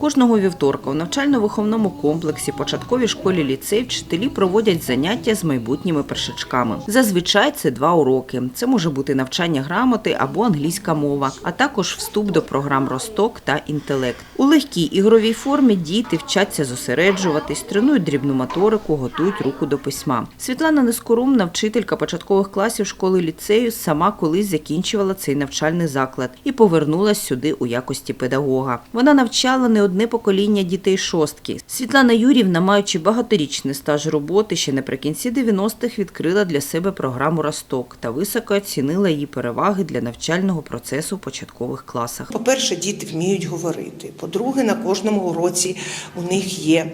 Кожного вівторка у навчально-виховному комплексі початковій школі ліцей вчителі проводять заняття з майбутніми першачками. Зазвичай це два уроки. Це може бути навчання грамоти або англійська мова, а також вступ до програм Росток та інтелект. У легкій ігровій формі діти вчаться зосереджуватись, тренують дрібну моторику, готують руку до письма. Світлана Нескорумна, вчителька початкових класів школи ліцею, сама колись закінчувала цей навчальний заклад і повернулась сюди у якості педагога. Вона навчала не одне покоління дітей шостки. Світлана Юрівна, маючи багаторічний стаж роботи, ще наприкінці 90-х відкрила для себе програму Росток та високо оцінила її переваги для навчального процесу в початкових класах. По-перше, діти вміють говорити. По-друге, на кожному уроці у них є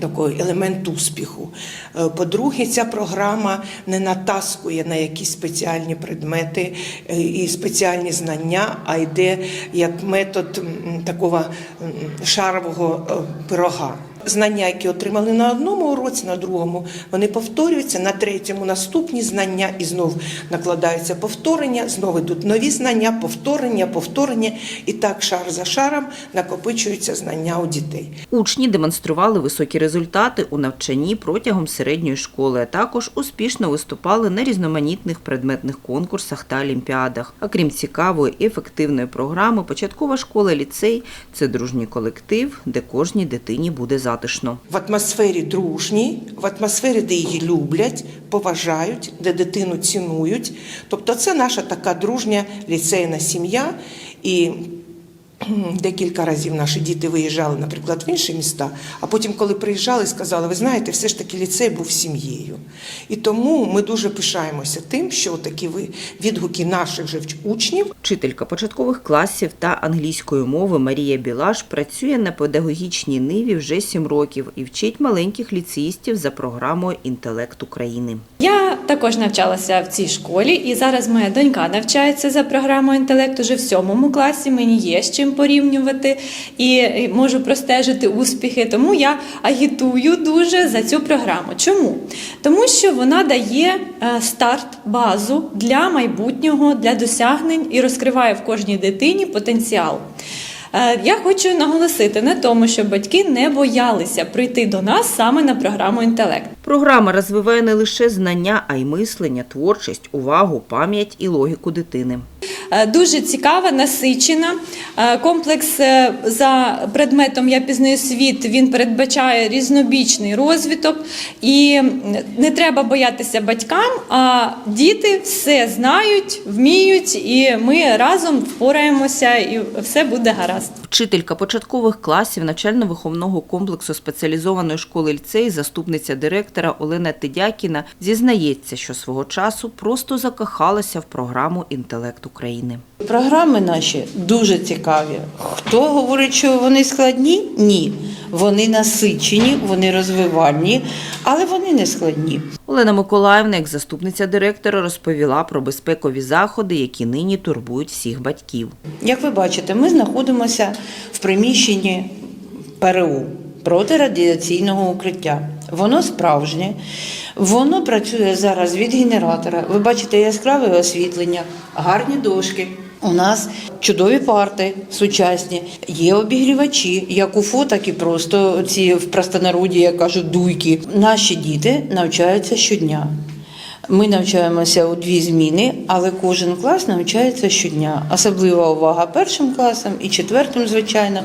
такий елемент успіху. Е, По-друге, ця програма не натаскує на якісь спеціальні предмети е, і спеціальні знання, а йде як метод такого шарового е, пирога. Знання, які отримали на одному уроці, на другому, вони повторюються, на третьому наступні знання і знов накладаються повторення, знову йдуть нові знання, повторення, повторення, і так шар за шаром накопичуються знання у дітей. Учні демонстрували високі результати у навчанні протягом середньої школи, а також успішно виступали на різноманітних предметних конкурсах та олімпіадах. А крім цікавої і ефективної програми, початкова школа ліцей це дружній колектив, де кожній дитині буде затишно. В атмосфері дружній, в атмосфері, де її люблять, поважають, де дитину цінують. Тобто це наша така дружня ліцейна сім'я. І декілька разів наші діти виїжджали, наприклад, в інші міста, а потім, коли приїжджали, сказали, ви знаєте, все ж таки ліцей був сім'єю. І тому ми дуже пишаємося тим, що такі ви- відгуки наших же учнів Вчителька початкових класів та англійської мови Марія Білаш працює на педагогічній ниві вже сім років і вчить маленьких ліцеїстів за програмою Інтелект України. Я також навчалася в цій школі, і зараз моя донька навчається за програмою інтелект уже в сьомому класі. Мені є з чим порівнювати і можу простежити успіхи. Тому я агітую дуже за цю програму. Чому? Тому що вона дає е, старт, базу для майбутнього, для досягнень і розкриває в кожній дитині потенціал. Е, Я хочу наголосити на тому, щоб батьки не боялися прийти до нас саме на програму інтелект. Програма розвиває не лише знання, а й мислення, творчість, увагу, пам'ять і логіку дитини. Е, Дуже цікава, насичена. Е, Комплекс е, за предметом Я пізнаю світ він передбачає різнобічний розвиток, і не треба боятися батькам. А діти все знають, вміють, і ми разом впораємося, і все буде гаразд. Вчителька початкових класів навчально-виховного комплексу спеціалізованої школи ліцей, заступниця директора Олена Тедякіна, зізнається, що свого часу просто закохалася в програму Інтелект України. Програми наші дуже цікаві. Хто говорить, що вони складні? Ні. Вони насичені, вони розвивальні, але вони не складні. Олена Миколаївна, як заступниця директора, розповіла про безпекові заходи, які нині турбують всіх батьків. Як ви бачите, ми знаходимося в приміщенні ПРУ протирадіаційного укриття. Воно справжнє, воно працює зараз від генератора. Ви бачите яскраве освітлення, гарні дошки. У нас чудові парти сучасні, є обігрівачі, як УФО, так і просто ці в простонароді, як кажуть, дуйки. Наші діти навчаються щодня. Ми навчаємося у дві зміни, але кожен клас навчається щодня. Особлива увага першим класам і четвертим, звичайно,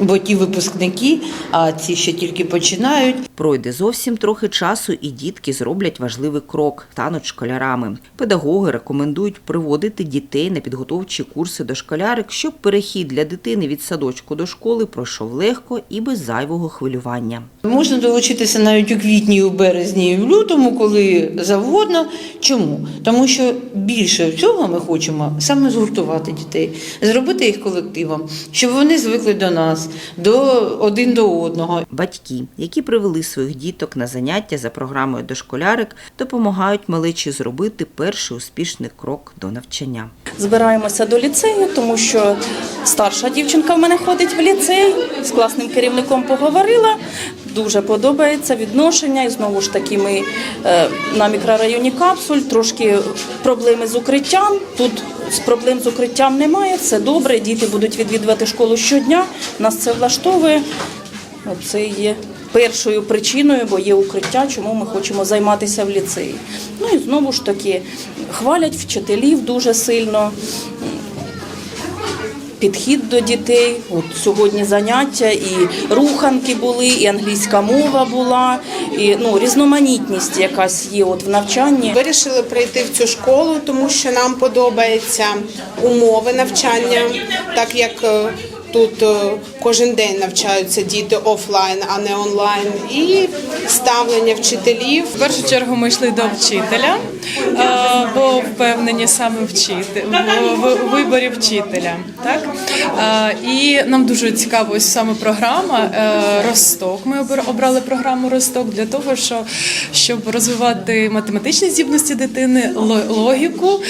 бо ті випускники, а ці ще тільки починають. Пройде зовсім трохи часу, і дітки зроблять важливий крок, стануть школярами. Педагоги рекомендують приводити дітей на підготовчі курси до школярик, щоб перехід для дитини від садочку до школи пройшов легко і без зайвого хвилювання. Можна долучитися навіть у квітні, у березні, і в лютому, коли завгодно. Чому? Тому що більше всього ми хочемо саме згуртувати дітей, зробити їх колективом, щоб вони звикли до нас, до один до одного. Батьки, які привели своїх діток на заняття за програмою дошколярик, допомагають малечі зробити перший успішний крок до навчання. Збираємося до ліцею, тому що старша дівчинка в мене ходить в ліцей, з класним керівником поговорила. Дуже подобається відношення. І знову ж таки, ми е, на мікрорайоні капсуль, трошки проблеми з укриттям. Тут з проблем з укриттям немає, все добре. Діти будуть відвідувати школу щодня. Нас це влаштовує. Це є першою причиною, бо є укриття, чому ми хочемо займатися в ліцеї. І знову ж таки хвалять вчителів дуже сильно. Підхід до дітей. От сьогодні заняття, і руханки були, і англійська мова була, і ну різноманітність якась є от в навчанні. Вирішили прийти в цю школу, тому що нам подобаються умови навчання, так як е, тут е, кожен день навчаються діти офлайн, а не онлайн, і ставлення вчителів. В першу чергу ми йшли до вчителя, е, бо впевнені саме вчити в, виборі вчителя. Так? Е, І нам дуже цікава ось саме програма Росток. Ми обра- обрали програму Росток для того, що, щоб розвивати математичні здібності дитини, ло- логіку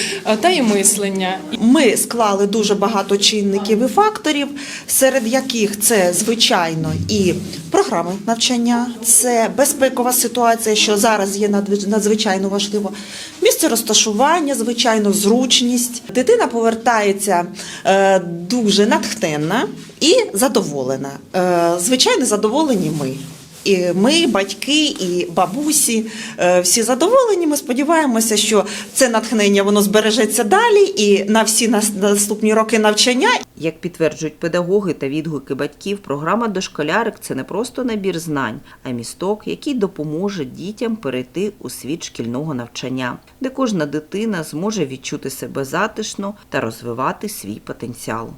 та і мислення. Ми склали дуже багато чинників і факторів, серед яких це звичайно і програми навчання, це безпекова ситуація, що зараз є надзвичайно важливо. Місце розташування, звичайно, зручність. Дитина повертається е, дуже натхненна і задоволена. Е, звичайно, задоволені ми. І ми, батьки, і бабусі, е, всі задоволені. Ми сподіваємося, що це натхнення воно збережеться далі і на всі нас- наступні роки навчання. Як підтверджують педагоги та відгуки батьків, програма дошколярик це не просто набір знань, а місток, який допоможе дітям перейти у світ шкільного навчання, де кожна дитина зможе відчути себе затишно та розвивати свій потенціал.